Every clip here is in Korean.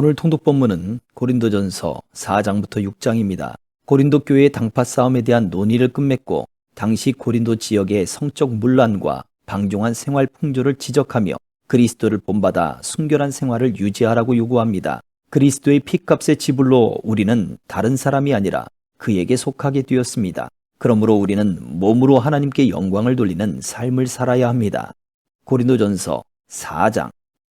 오늘 통독 본문은 고린도전서 4장부터 6장입니다. 고린도 교회의 당파 싸움에 대한 논의를 끝맺고 당시 고린도 지역의 성적 문란과 방종한 생활 풍조를 지적하며 그리스도를 본받아 순결한 생활을 유지하라고 요구합니다. 그리스도의 피값의 지불로 우리는 다른 사람이 아니라 그에게 속하게 되었습니다. 그러므로 우리는 몸으로 하나님께 영광을 돌리는 삶을 살아야 합니다. 고린도전서 4장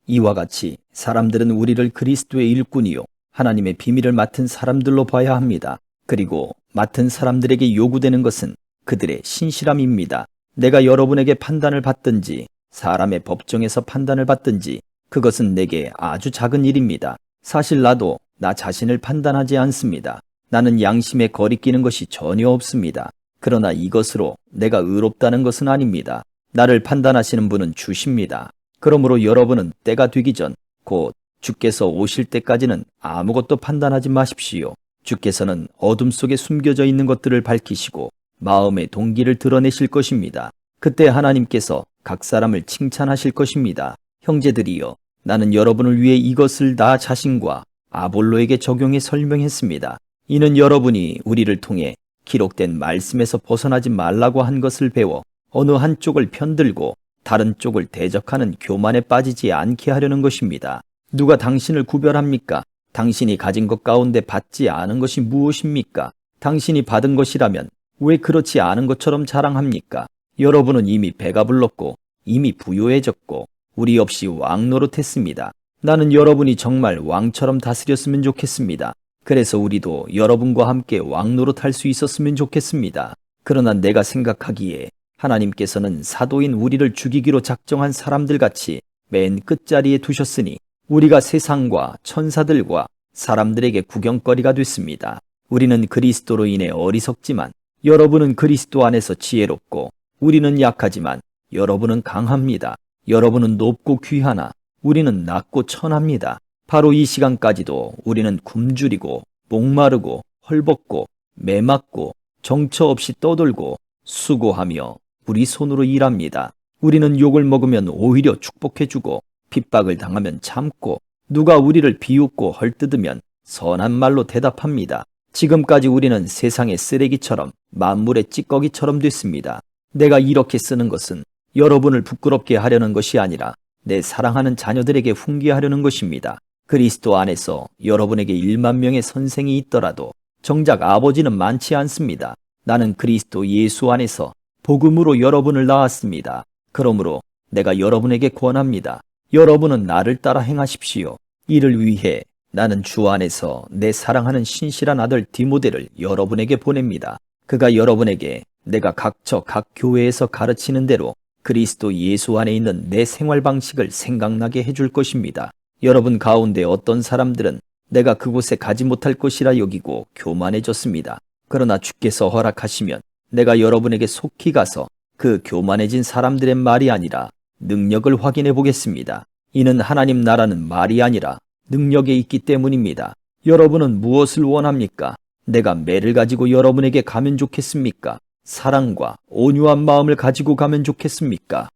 이와 같이 사람들은 우리를 그리스도의 일꾼이요 하나님의 비밀을 맡은 사람들로 봐야 합니다. 그리고 맡은 사람들에게 요구되는 것은 그들의 신실함입니다. 내가 여러분에게 판단을 받든지 사람의 법정에서 판단을 받든지 그것은 내게 아주 작은 일입니다. 사실 나도 나 자신을 판단하지 않습니다. 나는 양심에 거리끼는 것이 전혀 없습니다. 그러나 이것으로 내가 의롭다는 것은 아닙니다. 나를 판단하시는 분은 주십니다. 그러므로 여러분은 때가 되기 전, 곧 주께서 오실 때까지는 아무것도 판단하지 마십시오. 주께서는 어둠 속에 숨겨져 있는 것들을 밝히시고 마음의 동기를 드러내실 것입니다. 그때 하나님께서 각 사람을 칭찬하실 것입니다. 형제들이여, 나는 여러분을 위해 이것을 나 자신과 아볼로에게 적용해 설명했습니다. 이는 여러분이 우리를 통해 기록된 말씀에서 벗어나지 말라고 한 것을 배워 어느 한쪽을 편들고 다른 쪽을 대적하는 교만에 빠지지 않게 하려는 것입니다. 누가 당신을 구별합니까? 당신이 가진 것 가운데 받지 않은 것이 무엇입니까? 당신이 받은 것이라면 왜 그렇지 않은 것처럼 자랑합니까? 여러분은 이미 배가 불렀고 이미 부유해졌고 우리 없이 왕 노릇했습니다. 나는 여러분이 정말 왕처럼 다스렸으면 좋겠습니다. 그래서 우리도 여러분과 함께 왕 노릇할 수 있었으면 좋겠습니다. 그러나 내가 생각하기에 하나님께서는 사도인 우리를 죽이기로 작정한 사람들 같이 맨 끝자리에 두셨으니 우리가 세상과 천사들과 사람들에게 구경거리가 됐습니다. 우리는 그리스도로 인해 어리석지만 여러분은 그리스도 안에서 지혜롭고 우리는 약하지만 여러분은 강합니다. 여러분은 높고 귀하나 우리는 낮고 천합니다. 바로 이 시간까지도 우리는 굶주리고 목마르고 헐벗고 매맞고 정처 없이 떠돌고 수고하며 우리 손으로 일합니다. 우리는 욕을 먹으면 오히려 축복해주고 핍박을 당하면 참고 누가 우리를 비웃고 헐뜯으면 선한 말로 대답합니다. 지금까지 우리는 세상의 쓰레기처럼 만물의 찌꺼기처럼 됐습니다. 내가 이렇게 쓰는 것은 여러분을 부끄럽게 하려는 것이 아니라 내 사랑하는 자녀들에게 훈계하려는 것입니다. 그리스도 안에서 여러분에게 1만 명의 선생이 있더라도 정작 아버지는 많지 않습니다. 나는 그리스도 예수 안에서 복음으로 여러분을 낳았습니다. 그러므로 내가 여러분에게 권합니다. 여러분은 나를 따라 행하십시오. 이를 위해 나는 주 안에서 내 사랑하는 신실한 아들 디모데를 여러분에게 보냅니다. 그가 여러분에게 내가 각처 각 교회에서 가르치는 대로 그리스도 예수 안에 있는 내 생활 방식을 생각나게 해줄 것입니다. 여러분 가운데 어떤 사람들은 내가 그곳에 가지 못할 것이라 여기고 교만해졌습니다. 그러나 주께서 허락하시면 내가 여러분에게 속히 가서 그 교만해진 사람들의 말이 아니라 능력을 확인해 보겠습니다. 이는 하나님 나라는 말이 아니라 능력에 있기 때문입니다. 여러분은 무엇을 원합니까? 내가 매를 가지고 여러분에게 가면 좋겠습니까? 사랑과 온유한 마음을 가지고 가면 좋겠습니까?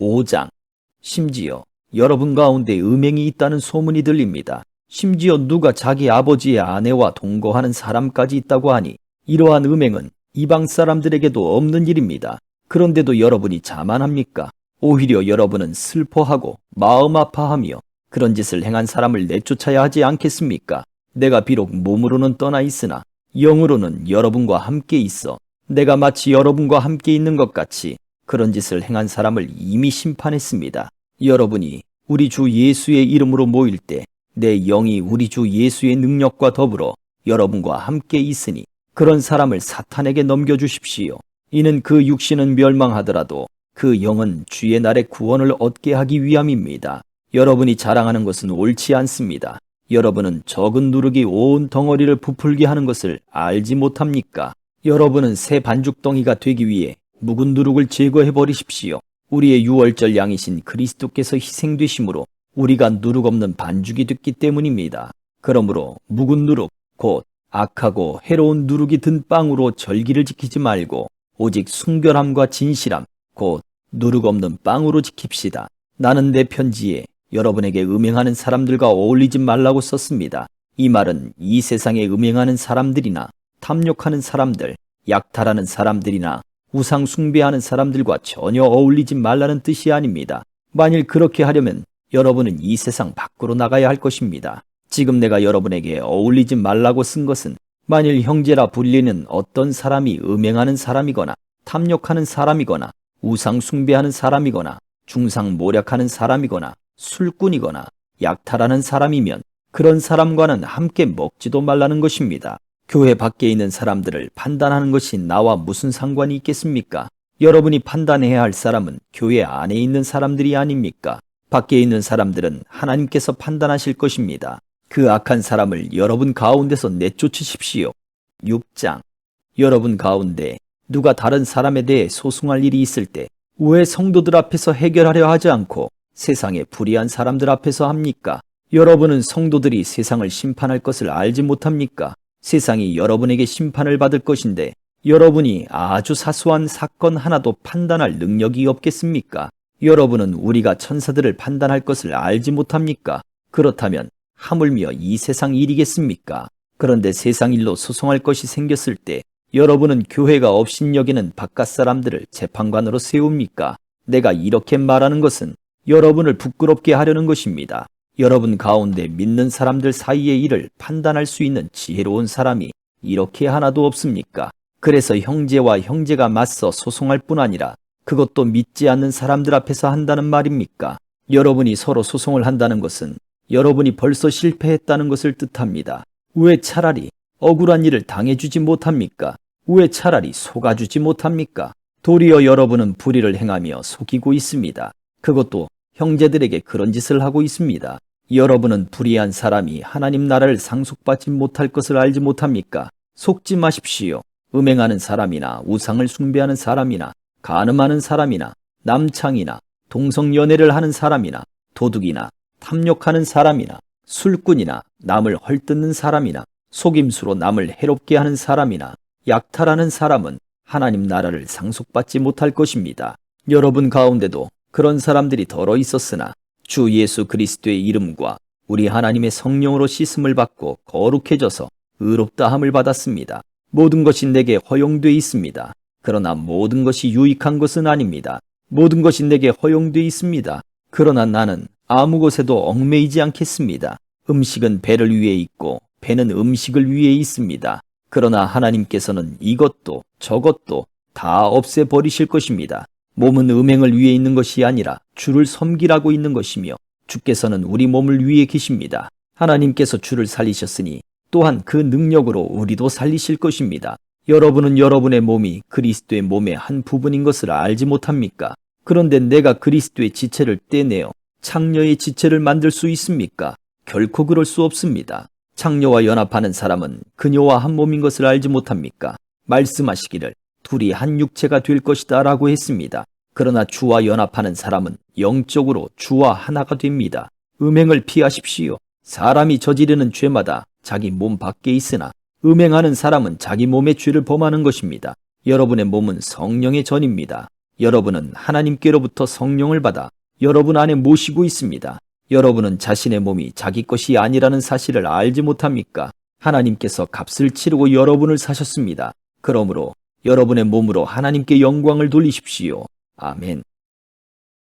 5장. 심지어 여러분 가운데 음행이 있다는 소문이 들립니다. 심지어 누가 자기 아버지의 아내와 동거하는 사람까지 있다고 하니 이러한 음행은 이방 사람들에게도 없는 일입니다. 그런데도 여러분이 자만합니까? 오히려 여러분은 슬퍼하고 마음 아파하며 그런 짓을 행한 사람을 내쫓아야 하지 않겠습니까? 내가 비록 몸으로는 떠나 있으나 영으로는 여러분과 함께 있어 내가 마치 여러분과 함께 있는 것 같이 그런 짓을 행한 사람을 이미 심판했습니다. 여러분이 우리 주 예수의 이름으로 모일 때 내 영이 우리 주 예수의 능력과 더불어 여러분과 함께 있으니 그런 사람을 사탄에게 넘겨주십시오. 이는 그 육신은 멸망하더라도 그 영은 주의 날에 구원을 얻게 하기 위함입니다. 여러분이 자랑하는 것은 옳지 않습니다. 여러분은 적은 누룩이 온 덩어리를 부풀게 하는 것을 알지 못합니까? 여러분은 새 반죽덩이가 되기 위해 묵은 누룩을 제거해 버리십시오. 우리의 유월절 양이신 그리스도께서 희생되심으로 우리가 누룩 없는 반죽이 됐기 때문입니다. 그러므로 묵은 누룩, 곧 악하고 해로운 누룩이 든 빵으로 절기를 지키지 말고 오직 순결함과 진실함, 곧 누룩 없는 빵으로 지킵시다. 나는 내 편지에 여러분에게 음행하는 사람들과 어울리지 말라고 썼습니다. 이 말은 이 세상에 음행하는 사람들이나 탐욕하는 사람들, 약탈하는 사람들이나 우상 숭배하는 사람들과 전혀 어울리지 말라는 뜻이 아닙니다. 만일 그렇게 하려면 여러분은 이 세상 밖으로 나가야 할 것입니다. 지금 내가 여러분에게 어울리지 말라고 쓴 것은 만일 형제라 불리는 어떤 사람이 음행하는 사람이거나 탐욕하는 사람이거나 우상 숭배하는 사람이거나 중상 모략하는 사람이거나 술꾼이거나 약탈하는 사람이면 그런 사람과는 함께 먹지도 말라는 것입니다. 교회 밖에 있는 사람들을 판단하는 것이 나와 무슨 상관이 있겠습니까? 여러분이 판단해야 할 사람은 교회 안에 있는 사람들이 아닙니까? 밖에 있는 사람들은 하나님께서 판단하실 것입니다. 그 악한 사람을 여러분 가운데서 내쫓으십시오. 6장. 여러분 가운데 누가 다른 사람에 대해 소송할 일이 있을 때 왜 성도들 앞에서 해결하려 하지 않고 세상의 불의한 사람들 앞에서 합니까? 여러분은 성도들이 세상을 심판할 것을 알지 못합니까? 세상이 여러분에게 심판을 받을 것인데 여러분이 아주 사소한 사건 하나도 판단할 능력이 없겠습니까? 여러분은 우리가 천사들을 판단할 것을 알지 못합니까? 그렇다면 하물며 이 세상 일이겠습니까? 그런데 세상 일로 소송할 것이 생겼을 때 여러분은 교회가 업신여기는 바깥 사람들을 재판관으로 세웁니까? 내가 이렇게 말하는 것은 여러분을 부끄럽게 하려는 것입니다. 여러분 가운데 믿는 사람들 사이의 일을 판단할 수 있는 지혜로운 사람이 이렇게 하나도 없습니까? 그래서 형제와 형제가 맞서 소송할 뿐 아니라 그것도 믿지 않는 사람들 앞에서 한다는 말입니까? 여러분이 서로 소송을 한다는 것은 여러분이 벌써 실패했다는 것을 뜻합니다. 왜 차라리 억울한 일을 당해주지 못합니까? 왜 차라리 속아주지 못합니까? 도리어 여러분은 불의를 행하며 속이고 있습니다. 그것도 형제들에게 그런 짓을 하고 있습니다. 여러분은 불의한 사람이 하나님 나라를 상속받지 못할 것을 알지 못합니까? 속지 마십시오. 음행하는 사람이나 우상을 숭배하는 사람이나 간음하는 사람이나 남창이나 동성연애를 하는 사람이나 도둑이나 탐욕하는 사람이나 술꾼이나 남을 헐뜯는 사람이나 속임수로 남을 해롭게 하는 사람이나 약탈하는 사람은 하나님 나라를 상속받지 못할 것입니다. 여러분 가운데도 그런 사람들이 덜어 있었으나 주 예수 그리스도의 이름과 우리 하나님의 성령으로 씻음을 받고 거룩해져서 의롭다함을 받았습니다. 모든 것이 내게 허용돼 있습니다. 그러나 모든 것이 유익한 것은 아닙니다. 모든 것이 내게 허용돼 있습니다. 그러나 나는 아무 것에도 얽매이지 않겠습니다. 음식은 배를 위해 있고 배는 음식을 위해 있습니다. 그러나 하나님께서는 이것도 저것도 다 없애버리실 것입니다. 몸은 음행을 위해 있는 것이 아니라 주를 섬기라고 있는 것이며 주께서는 우리 몸을 위해 계십니다. 하나님께서 주를 살리셨으니 또한 그 능력으로 우리도 살리실 것입니다. 여러분은 여러분의 몸이 그리스도의 몸의 한 부분인 것을 알지 못합니까? 그런데 내가 그리스도의 지체를 떼내어 창녀의 지체를 만들 수 있습니까? 결코 그럴 수 없습니다. 창녀와 연합하는 사람은 그녀와 한 몸인 것을 알지 못합니까? 말씀하시기를 둘이 한 육체가 될 것이다 라고 했습니다. 그러나 주와 연합하는 사람은 영적으로 주와 하나가 됩니다. 음행을 피하십시오. 사람이 저지르는 죄마다 자기 몸 밖에 있으나 음행하는 사람은 자기 몸의 죄를 범하는 것입니다. 여러분의 몸은 성령의 전입니다. 여러분은 하나님께로부터 성령을 받아 여러분 안에 모시고 있습니다. 여러분은 자신의 몸이 자기 것이 아니라는 사실을 알지 못합니까? 하나님께서 값을 치르고 여러분을 사셨습니다. 그러므로 여러분의 몸으로 하나님께 영광을 돌리십시오. 아멘.